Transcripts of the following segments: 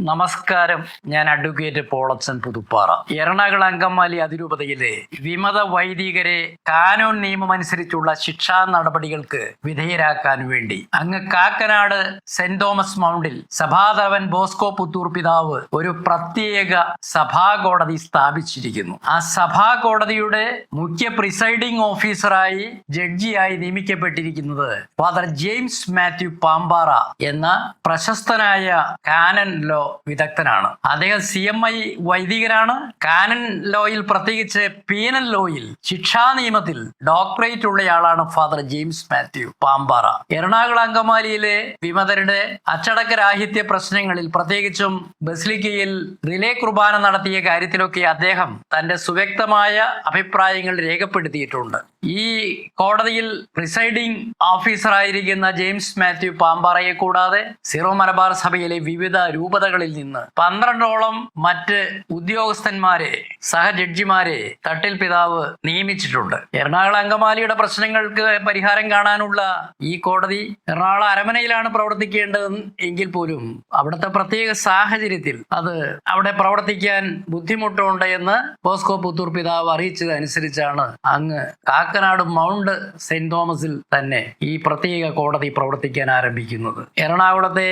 നമസ്കാരം. ഞാൻ അഡ്വക്കേറ്റ് പോളച്ചൻ പുതുപ്പാറ. എറണാകുളം അങ്കമാലി അതിരൂപതയിലെ വിമത വൈദികരെ കാനോൺ നിയമം അനുസരിച്ചുള്ള ശിക്ഷാ നടപടികൾക്ക് വിധേയരാക്കാൻ വേണ്ടി അങ്ങ് കാക്കനാട് സെന്റ് തോമസ് മൗണ്ടിൽ സഭാതലവൻ ബോസ്കോ പുത്തൂർ പിതാവ് ഒരു പ്രത്യേക സഭാകോടതി സ്ഥാപിച്ചിരിക്കുന്നു. ആ സഭാകോടതിയുടെ മുഖ്യ പ്രിസൈഡിംഗ് ഓഫീസറായി ജഡ്ജിയായി നിയമിക്കപ്പെട്ടിരിക്കുന്നത് ഫാദർ ജെയിംസ് മാത്യു പാമ്പാറ എന്ന പ്രശസ്തനായ കാനൻ ലോ വിദഗ്ധനാണ്. അദ്ദേഹം സി എം ഐ വൈദികരാണ് കാനൻ ലോയിൽ പ്രത്യേകിച്ച് പീനൽ ലോയിൽ ശിക്ഷാ നിയമത്തിൽ doctorate ഉള്ളയാളാണ് father James Mathew Pampara. Ernakulam അങ്കമാലിയിലെ വിമതരുടെ അച്ചടക്ക രാഹിത്യ പ്രശ്നങ്ങളിൽ പ്രത്യേകിച്ചും ബസ്ലിക്കയിൽ റിലേ കുർബാന നടത്തിയ കാര്യത്തിലൊക്കെ അദ്ദേഹം തന്റെ സുവ്യക്തമായ അഭിപ്രായങ്ങൾ രേഖപ്പെടുത്തിയിട്ടുണ്ട്. ഈ കോടതിയിൽ പ്രിസൈഡിംഗ് ഓഫീസറായിരിക്കുന്ന ജെയിംസ് മാത്യു പാമ്പാറയെ കൂടാതെ സിറോ മലബാർ സഭയിലെ വിവിധ രൂപതകളിൽ നിന്ന് പന്ത്രണ്ടോളം മറ്റ് ഉദ്യോഗസ്ഥന്മാരെ സഹ ജഡ്ജിമാരെ തട്ടിൽ പിതാവ് നിയമിച്ചിട്ടുണ്ട്. എറണാകുളം അങ്കമാലിയുടെ പ്രശ്നങ്ങൾക്ക് പരിഹാരം കാണാനുള്ള ഈ കോടതി എറണാകുളം അരമനയിലാണ് പ്രവർത്തിക്കേണ്ടത് എങ്കിൽ പോലും അവിടുത്തെ പ്രത്യേക സാഹചര്യത്തിൽ അത് അവിടെ പ്രവർത്തിക്കാൻ ബുദ്ധിമുട്ടുണ്ട് എന്ന് ബോസ്കോ പുത്തൂർ പിതാവ് അറിയിച്ചതനുസരിച്ചാണ് അങ്ങ് കാക്കനാട് മൗണ്ട് സെന്റ് തോമസിൽ തന്നെ ഈ പ്രത്യേക കോടതി പ്രവർത്തിക്കാൻ ആരംഭിക്കുന്നത്. എറണാകുളത്തെ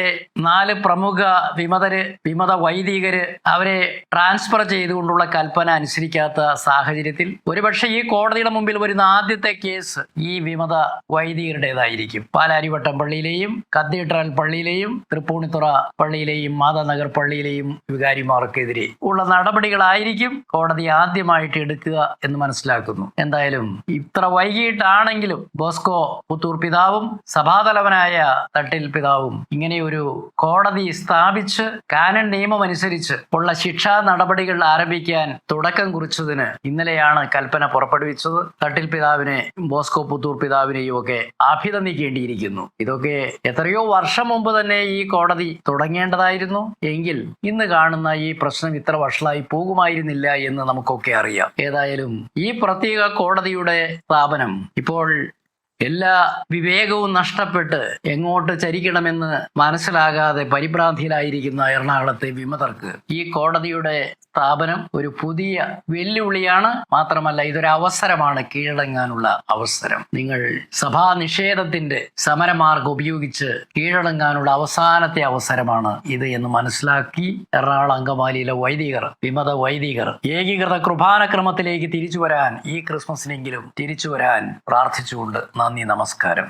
നാല് പ്രമുഖ വിമതര് വിമത വൈദികര് അവരെ ട്രാൻസ്ഫർ ചെയ്തുകൊണ്ടുള്ള കൽപ്പന അനുസരിക്കാത്ത സാഹചര്യത്തിൽ ഒരുപക്ഷെ ഈ കോടതിയുടെ മുമ്പിൽ വരുന്ന ആദ്യത്തെ കേസ് ഈ വിമത വൈദികരുടേതായിരിക്കും. പാലാരിവട്ടം പള്ളിയിലെയും കത്തീഡ്രൽ പള്ളിയിലെയും തൃപ്പൂണിത്തുറ പള്ളിയിലെയും മാതാനഗർ പള്ളിയിലെയും വികാരിമാർക്കെതിരെ ഉള്ള നടപടികളായിരിക്കും കോടതി ആദ്യമായിട്ട് എടുക്കുക എന്ന് മനസ്സിലാക്കുന്നു. എന്തായാലും ഇത്ര വൈകിട്ടാണെങ്കിലും ബോസ്കോ പുത്തൂർ പിതാവും സഭാതലവനായ തട്ടിൽ പിതാവും ഇങ്ങനെ ഒരു കോടതി സ്ഥാപിച്ച് കാനൻ നിയമം അനുസരിച്ച് ഉള്ള ശിക്ഷാ നടപടികൾ ആരംഭിക്കാൻ തുടക്കം കുറിച്ചതിന് ഇന്നലെയാണ് കൽപ്പന പുറപ്പെടുവിച്ചത്. തട്ടിൽ പിതാവിനെ ബോസ്കോ പുത്തൂർ പിതാവിനെയും ഒക്കെ അഭിനന്ദിക്കേണ്ടിയിരിക്കുന്നു. ഇതൊക്കെ എത്രയോ വർഷം മുമ്പ് തന്നെ ഈ കോടതി തുടങ്ങേണ്ടതായിരുന്നു. എങ്കിൽ ഇന്ന് കാണുന്ന ഈ പ്രശ്നം ഇത്ര വഷളായി പോകുമായിരുന്നില്ല എന്ന് നമുക്കൊക്കെ അറിയാം. ഏതായാലും ഈ പ്രത്യേക കോടതിയുടെ സ്ഥാപനം ഇപ്പോൾ എല്ലാ വിവേകവും നഷ്ടപ്പെട്ട് എങ്ങോട്ട് ചരിക്കണമെന്ന് മനസ്സിലാകാതെ പരിഭ്രാന്തിയിലായിരിക്കുന്ന എറണാകുളത്തെ വിമതർക്ക് ഈ കോടതിയുടെ സ്ഥാപനം ഒരു പുതിയ വെല്ലുവിളിയാണ്. മാത്രമല്ല ഇതൊരു അവസരമാണ് കീഴടങ്ങാനുള്ള അവസരം. നിങ്ങൾ സഭാ നിഷേധത്തിന്റെ സമരമാർഗം ഉപയോഗിച്ച് കീഴടങ്ങാനുള്ള അവസാനത്തെ അവസരമാണ് ഇത് എന്ന് മനസ്സിലാക്കി എറണാകുളം അങ്കമാലിയിലെ വൈദികർ വിമത വൈദികർ ഏകീകൃത കൃപാനക്രമത്തിലേക്ക് തിരിച്ചു വരാൻ ഈ ക്രിസ്മസിനെങ്കിലും തിരിച്ചു വരാൻ പ്രാർത്ഥിച്ചുകൊണ്ട് നന്ദി നമസ്കാരം.